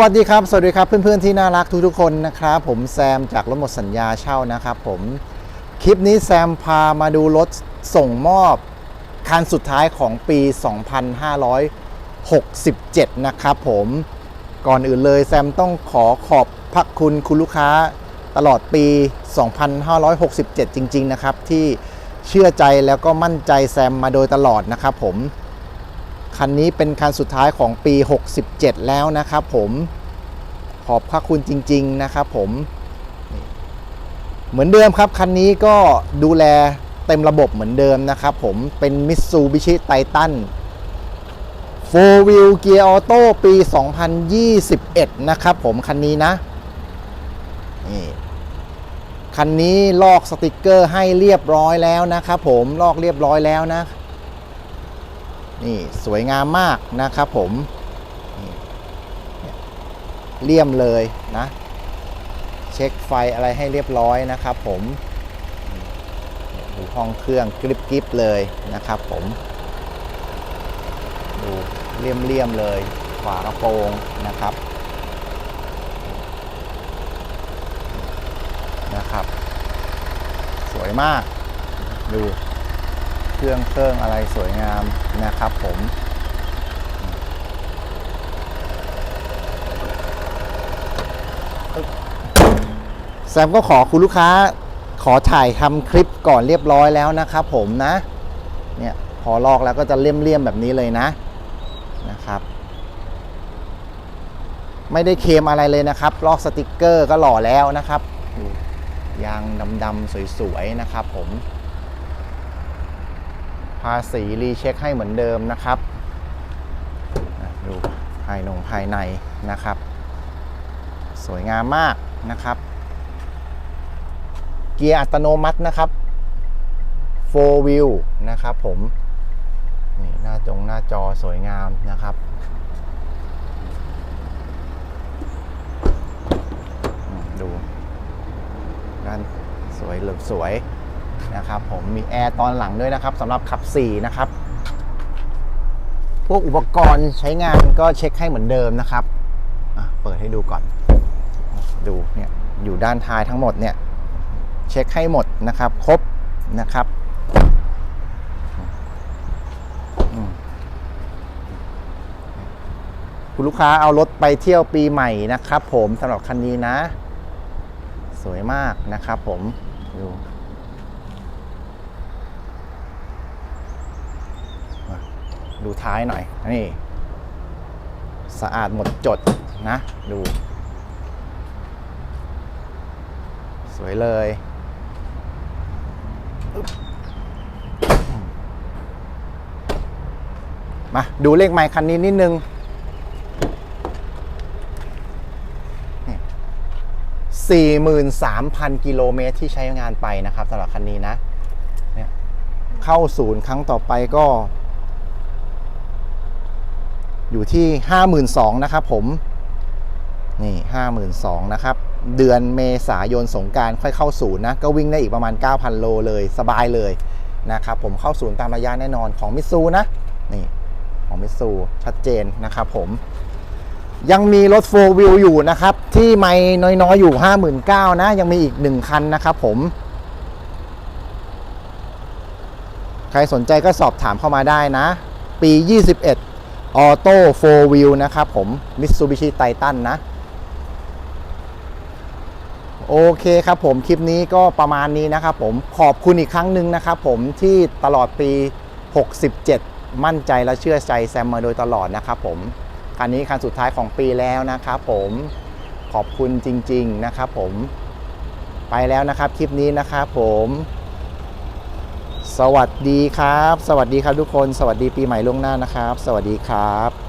สวัสดีครับ สวัสดีครับเพื่อนๆที่น่ารักทุกๆคนนะครับผมแซมจากรถหมดสัญญาเช่านะครับผมคลิปนี้แซมพามาดูรถส่งมอบคันสุดท้ายของปี 2567 นะครับผมก่อนอื่นเลยแซมต้องขอขอบพระคุณคุณลูกค้าตลอดปี 2567 จริง ๆ นะครับ ที่เชื่อใจแล้วก็มั่นใจแซมมาโดยตลอดนะครับผม คันนี้เป็นคันสุดท้ายของปี 67 แล้วนะครับผมขอบพระคุณจริง ๆ นะครับผมเหมือนเดิมครับ คันนี้ก็ดูแลเต็มระบบเหมือนเดิมนะครับผมเป็น Mitsubishi Titan 4 Wheel Gear Auto ปี 2021 นะครับผมคันนี้นะนี่คันนี้ลอกสติกเกอร์ให้เรียบร้อยแล้วนะครับผมลอกเรียบร้อยแล้วนะ นี่สวยงามมากนะครับผมเลี่ยมเลยนะ เช็คไฟอะไรให้เรียบร้อยนะครับผมดูห้องเครื่องกริบกริบเลยนะครับผม ดูเลี่ยมเลี่ยมเลยฝากระโปรงนะครับนะครับ สวยมากดู เครื่องเครื่องอะไรสวยงามนะครับผมแซมก็ขอคุณลูกค้าขอถ่ายทำคลิปก่อนเรียบร้อยแล้วนะครับผมนะ เนี่ยพอลอกแล้วก็จะเลี่ยมๆแบบนี้เลยนะนะครับ ไม่ได้เคมอะไรเลยนะครับ ลอกสติกเกอร์ก็หล่อแล้วนะครับยางดำๆสวยๆนะครับผมาษีรีเช็คให้เหมือนเดิมนะครับดูภายนงภายในนะครับ สวยงามมากนะครับ เกียร์อัตโนมัตินะครับ 4 wheel นะครับผมนี่หน้าจงหน้าจอสวยงามนะครับดูด้านสวยเหลือสวย นะครับผมมีแอร์ตอนหลังด้วยนะครับสำหรับขับ 4 นะครับ พวกอุปกรณ์ใช้งานก็เช็คให้เหมือนเดิมนะครับเปิดให้ดูก่อน ดูเนี่ยอยู่ด้านท้ายทั้งหมดเนี่ยเช็คให้หมดนะครับครบนะครับคุณลูกค้าเอารถไปเที่ยวปีใหม่นะครับ ผมสำหรับคันนี้นะ สวยมากนะครับ ผมดู ดูท้ายหน่อยนี่สะอาดหมดจดนะ ดู สวยเลยมาดูเลขไมค์คันนี้นิดนึงสี่หมื่นสามพันกิโลเมตรที่ใช้งานไปนะครับสำหรับคันนี้นะเนี่ยเข้าศูนย์ครั้งต่อไปก็ อยู่ที่ 52,000นะครับผม นี่ 52,000นะครับ เดือนเมษายนสงการค่อยเข้าศูนย์นะ ก็วิ่งได้อีกประมาณ 9,000 โลเลยสบายเลยนะครับผมเข้าศูนย์ตามระยะแน่นอนของมิตซูนะ นี่ ของมิตซูชัดเจนนะครับผมยังมีรถโฟล์วิวอยู่นะครับ ที่ไม่น้อยๆ อยู่ 59,000 นะ ยังมีอีก 1 คันนะครับผม ใครสนใจก็สอบถามเข้ามาได้นะ ปี 21 ออโต้โฟร์วิวนะครับผม Mitsubishi Titan นะ โอเคครับผมคลิปนี้ก็ประมาณนี้นะครับผมขอบคุณอีกครั้งหนึ่งนะครับผมที่ตลอดปี 67 มั่นใจและเชื่อใจแซมมาโดยตลอดนะครับผมคันนี้คันสุดท้ายของปีแล้วนะครับผมขอบคุณจริง ๆ นะครับผมไปแล้วนะครับคลิปนี้นะครับผม สวัสดีครับ สวัสดีครับทุกคน สวัสดีปีใหม่ล่วงหน้านะครับ สวัสดีครับ